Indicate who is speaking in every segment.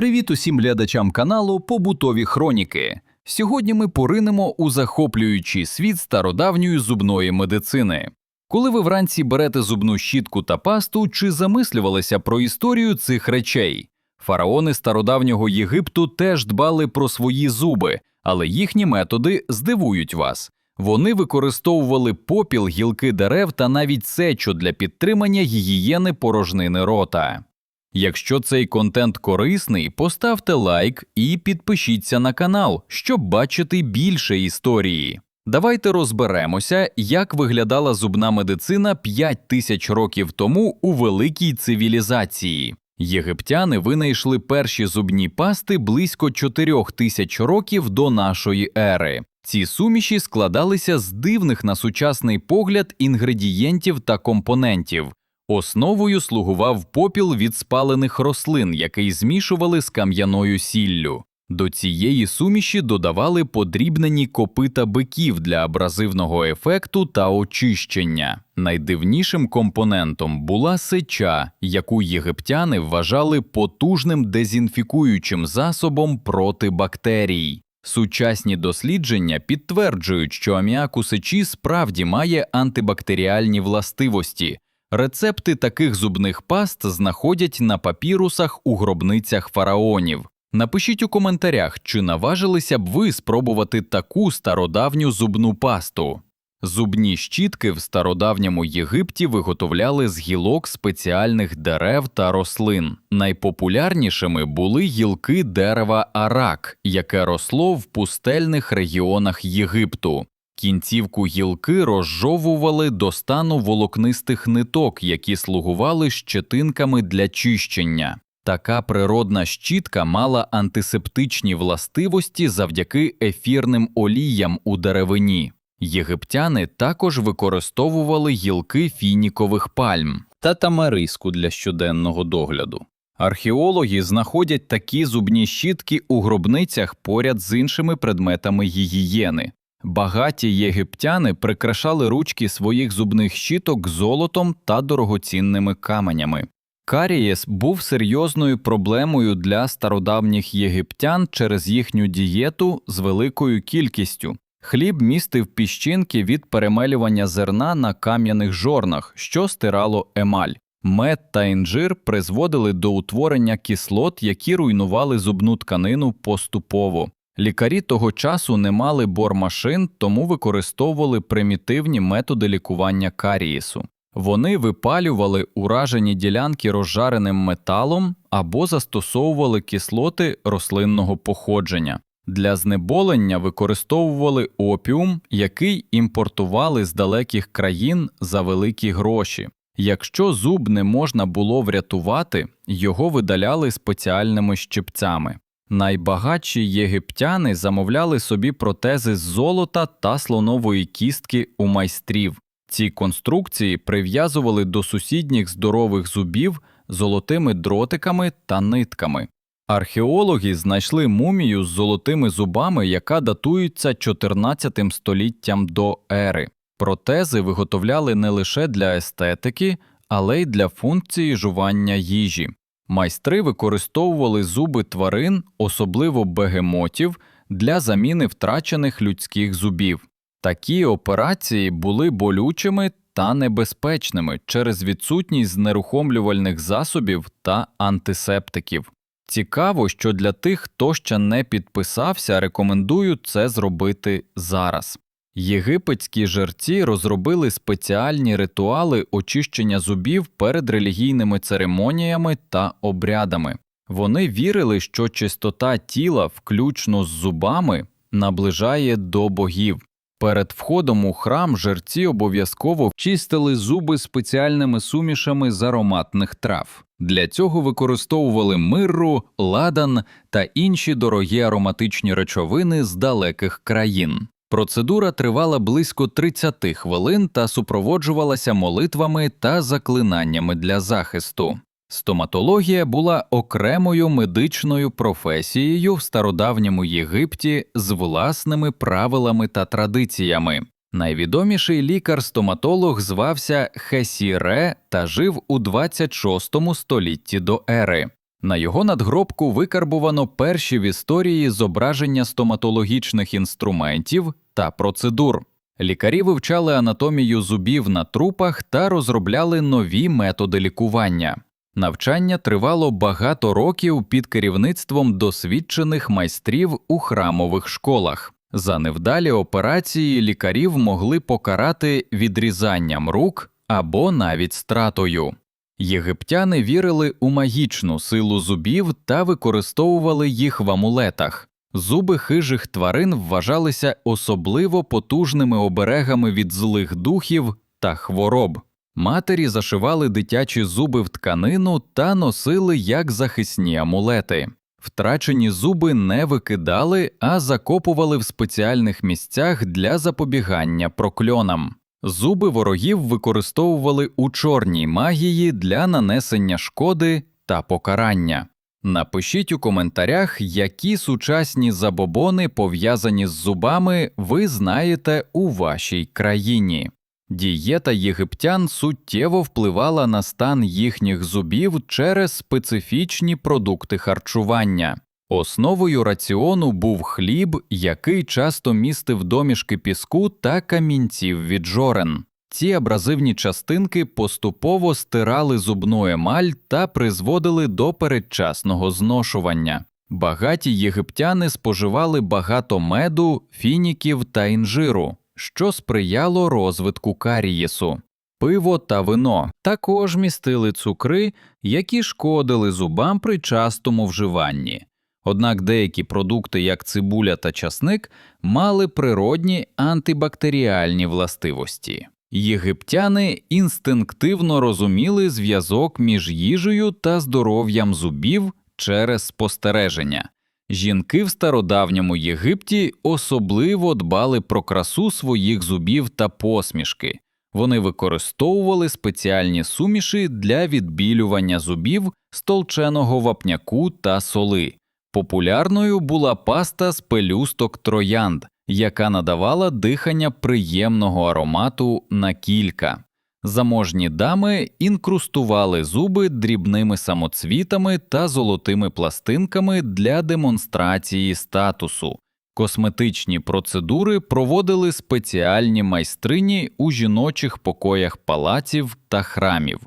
Speaker 1: Привіт усім глядачам каналу Побутові Хроніки. Сьогодні ми поринемо у захоплюючий світ стародавньої зубної медицини. Коли ви вранці берете зубну щітку та пасту, чи замислювалися про історію цих речей? Фараони стародавнього Єгипту теж дбали про свої зуби, але їхні методи здивують вас. Вони використовували попіл, гілки дерев та навіть сечу для підтримання гігієни порожнини рота. Якщо цей контент корисний, поставте лайк і підпишіться на канал, щоб бачити більше історії. Давайте розберемося, як виглядала зубна медицина 5 тисяч років тому у великій цивілізації. Єгиптяни винайшли перші зубні пасти близько 4 тисяч років до нашої ери. Ці суміші складалися з дивних на сучасний погляд інгредієнтів та компонентів. Основою слугував попіл від спалених рослин, який змішували з кам'яною сіллю. До цієї суміші додавали подрібнені копита биків для абразивного ефекту та очищення. Найдивнішим компонентом була сеча, яку єгиптяни вважали потужним дезінфікуючим засобом проти бактерій. Сучасні дослідження підтверджують, що аміак у сечі справді має антибактеріальні властивості. Рецепти таких зубних паст знаходять на папірусах у гробницях фараонів. Напишіть у коментарях, чи наважилися б ви спробувати таку стародавню зубну пасту. Зубні щітки в стародавньому Єгипті виготовляли з гілок спеціальних дерев та рослин. Найпопулярнішими були гілки дерева арак, яке росло в пустельних регіонах Єгипту. Кінцівку гілки розжовували до стану волокнистих ниток, які слугували щетинками для чищення. Така природна щітка мала антисептичні властивості завдяки ефірним оліям у деревині. Єгиптяни також використовували гілки фінікових пальм та тамариску для щоденного догляду. Археологи знаходять такі зубні щітки у гробницях поряд з іншими предметами гігієни. Багаті єгиптяни прикрашали ручки своїх зубних щіток золотом та дорогоцінними каменями. Карієс був серйозною проблемою для стародавніх єгиптян через їхню дієту з великою кількістю. Хліб містив піщинки від перемелювання зерна на кам'яних жорнах, що стирало емаль. Мед та інжир призводили до утворення кислот, які руйнували зубну тканину поступово. Лікарі того часу не мали бормашин, тому використовували примітивні методи лікування карієсу. Вони випалювали уражені ділянки розжареним металом або застосовували кислоти рослинного походження. Для знеболення використовували опіум, який імпортували з далеких країн за великі гроші. Якщо зуб не можна було врятувати, його видаляли спеціальними щипцями. Найбагатші єгиптяни замовляли собі протези з золота та слонової кістки у майстрів. Ці конструкції прив'язували до сусідніх здорових зубів золотими дротиками та нитками. Археологи знайшли мумію з золотими зубами, яка датується 14 століттям до ери. Протези виготовляли не лише для естетики, але й для функції жування їжі. Майстри використовували зуби тварин, особливо бегемотів, для заміни втрачених людських зубів. Такі операції були болючими та небезпечними через відсутність знерухомлювальних засобів та антисептиків. Цікаво, що для тих, хто ще не підписався, рекомендую це зробити зараз. Єгипетські жерці розробили спеціальні ритуали очищення зубів перед релігійними церемоніями та обрядами. Вони вірили, що чистота тіла, включно з зубами, наближає до богів. Перед входом у храм жерці обов'язково чистили зуби спеціальними сумішами з ароматних трав. Для цього використовували мирру, ладан та інші дорогі ароматичні речовини з далеких країн. Процедура тривала близько 30 хвилин та супроводжувалася молитвами та заклинаннями для захисту. Стоматологія була окремою медичною професією в стародавньому Єгипті з власними правилами та традиціями. Найвідоміший лікар-стоматолог звався Хесіре та жив у 26 столітті до ери. На його надгробку викарбувано перші в історії зображення стоматологічних інструментів та процедур. Лікарі вивчали анатомію зубів на трупах та розробляли нові методи лікування. Навчання тривало багато років під керівництвом досвідчених майстрів у храмових школах. За невдалі операції лікарів могли покарати відрізанням рук або навіть стратою. Єгиптяни вірили у магічну силу зубів та використовували їх в амулетах. Зуби хижих тварин вважалися особливо потужними оберегами від злих духів та хвороб. Матері зашивали дитячі зуби в тканину та носили як захисні амулети. Втрачені зуби не викидали, а закопували в спеціальних місцях для запобігання прокльонам. Зуби ворогів використовували у чорній магії для нанесення шкоди та покарання. Напишіть у коментарях, які сучасні забобони, пов'язані з зубами, ви знаєте у вашій країні. Дієта єгиптян суттєво впливала на стан їхніх зубів через специфічні продукти харчування. Основою раціону був хліб, який часто містив домішки піску та камінців від жорен. Ці абразивні частинки поступово стирали зубну емаль та призводили до передчасного зношування. Багаті єгиптяни споживали багато меду, фініків та інжиру, що сприяло розвитку карієсу. Пиво та вино також містили цукри, які шкодили зубам при частому вживанні. Однак деякі продукти, як цибуля та часник, мали природні антибактеріальні властивості. Єгиптяни інстинктивно розуміли зв'язок між їжею та здоров'ям зубів через спостереження. Жінки в стародавньому Єгипті особливо дбали про красу своїх зубів та посмішки. Вони використовували спеціальні суміші для відбілювання зубів столченого вапняку та соли. Популярною була паста з пелюсток троянд, яка надавала дихання приємного аромату на кілька. Заможні дами інкрустували зуби дрібними самоцвітами та золотими пластинками для демонстрації статусу. Косметичні процедури проводили спеціальні майстрині у жіночих покоях палаців та храмів.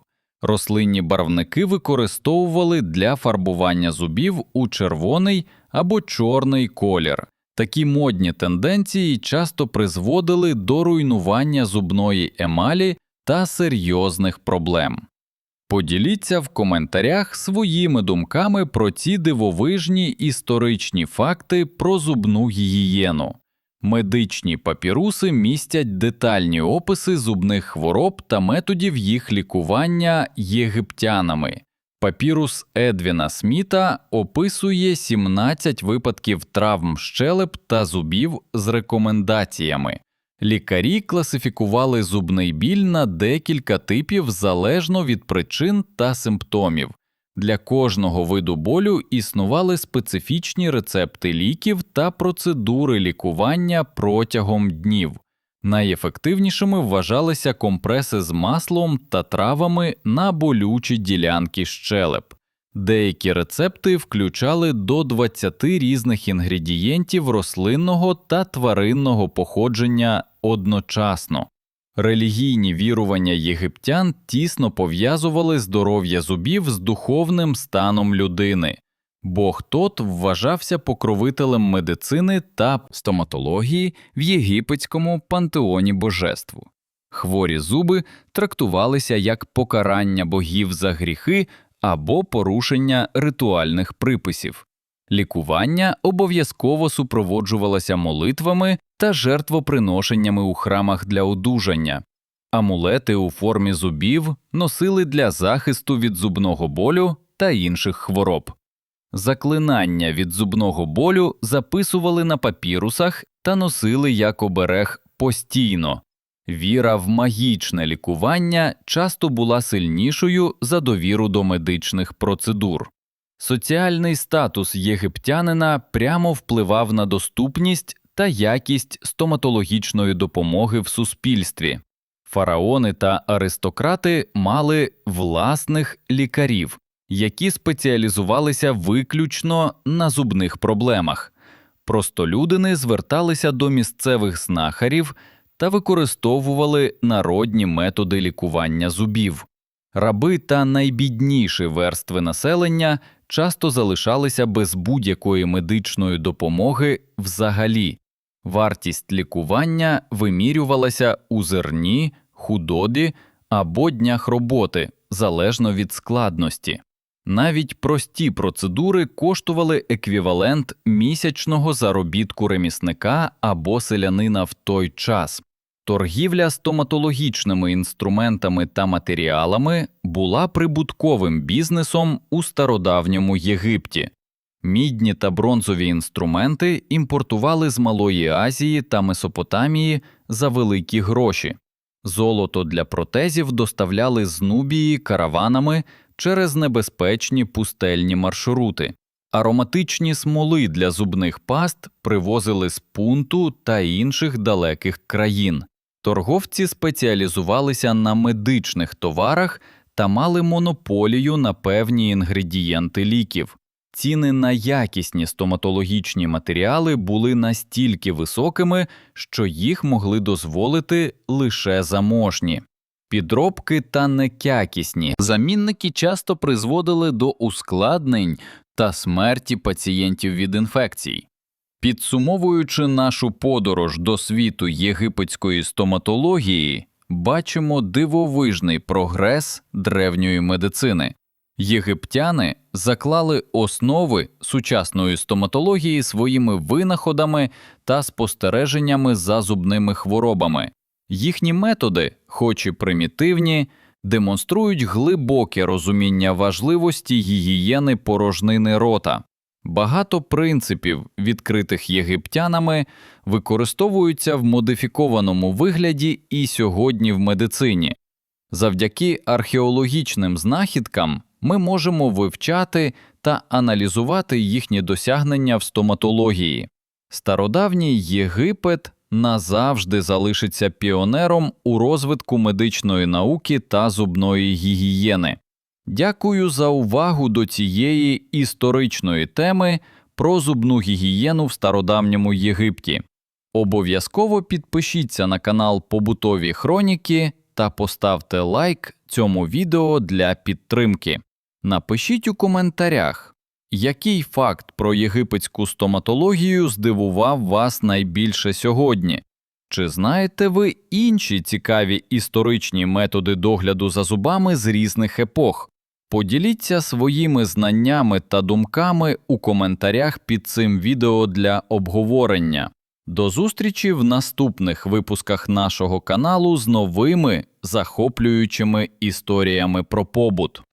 Speaker 1: Рослинні барвники використовували для фарбування зубів у червоний або чорний колір. Такі модні тенденції часто призводили до руйнування зубної емалі та серйозних проблем. Поділіться в коментарях своїми думками про ці дивовижні історичні факти про зубну гігієну. Медичні папіруси містять детальні описи зубних хвороб та методів їх лікування єгиптянами. Папірус Едвіна Сміта описує 17 випадків травм щелеп та зубів з рекомендаціями. Лікарі класифікували зубний біль на декілька типів залежно від причин та симптомів. Для кожного виду болю існували специфічні рецепти ліків та процедури лікування протягом днів. Найефективнішими вважалися компреси з маслом та травами на болючі ділянки щелеп. Деякі рецепти включали до 20 різних інгредієнтів рослинного та тваринного походження одночасно. Релігійні вірування єгиптян тісно пов'язували здоров'я зубів з духовним станом людини. Бог Тот вважався покровителем медицини та стоматології в єгипетському пантеоні божеству. Хворі зуби трактувалися як покарання богів за гріхи або порушення ритуальних приписів. Лікування обов'язково супроводжувалося молитвами та жертвоприношеннями у храмах для одужання. Амулети у формі зубів носили для захисту від зубного болю та інших хвороб. Заклинання від зубного болю записували на папірусах та носили як оберег постійно. Віра в магічне лікування часто була сильнішою за довіру до медичних процедур. Соціальний статус єгиптянина прямо впливав на доступність та якість стоматологічної допомоги в суспільстві. Фараони та аристократи мали власних лікарів, які спеціалізувалися виключно на зубних проблемах. Простолюдини зверталися до місцевих знахарів та використовували народні методи лікування зубів. Раби та найбідніші верстви населення часто залишалися без будь-якої медичної допомоги взагалі. Вартість лікування вимірювалася у зерні, худобі або днях роботи, залежно від складності. Навіть прості процедури коштували еквівалент місячного заробітку ремісника або селянина в той час. Торгівля стоматологічними інструментами та матеріалами була прибутковим бізнесом у стародавньому Єгипті. Мідні та бронзові інструменти імпортували з Малої Азії та Месопотамії за великі гроші. Золото для протезів доставляли з Нубії караванами через небезпечні пустельні маршрути. Ароматичні смоли для зубних паст привозили з пунту та інших далеких країн. Торговці спеціалізувалися на медичних товарах та мали монополію на певні інгредієнти ліків. Ціни на якісні стоматологічні матеріали були настільки високими, що їх могли дозволити лише заможні. Підробки та некякісні замінники часто призводили до ускладнень та смерті пацієнтів від інфекцій. Підсумовуючи нашу подорож до світу єгипетської стоматології, бачимо дивовижний прогрес древньої медицини. Єгиптяни заклали основи сучасної стоматології своїми винаходами та спостереженнями за зубними хворобами. Їхні методи, хоч і примітивні, демонструють глибоке розуміння важливості гігієни порожнини рота. Багато принципів, відкритих єгиптянами, використовуються в модифікованому вигляді і сьогодні в медицині. Завдяки археологічним знахідкам ми можемо вивчати та аналізувати їхні досягнення в стоматології. Стародавній Єгипет назавжди залишиться піонером у розвитку медичної науки та зубної гігієни. Дякую за увагу до цієї історичної теми про зубну гігієну в стародавньому Єгипті. Обов'язково підпишіться на канал Побутові Хроніки та поставте лайк цьому відео для підтримки. Напишіть у коментарях, який факт про єгипетську стоматологію здивував вас найбільше сьогодні. Чи знаєте ви інші цікаві історичні методи догляду за зубами з різних епох? Поділіться своїми знаннями та думками у коментарях під цим відео для обговорення. До зустрічі в наступних випусках нашого каналу з новими захоплюючими історіями про побут.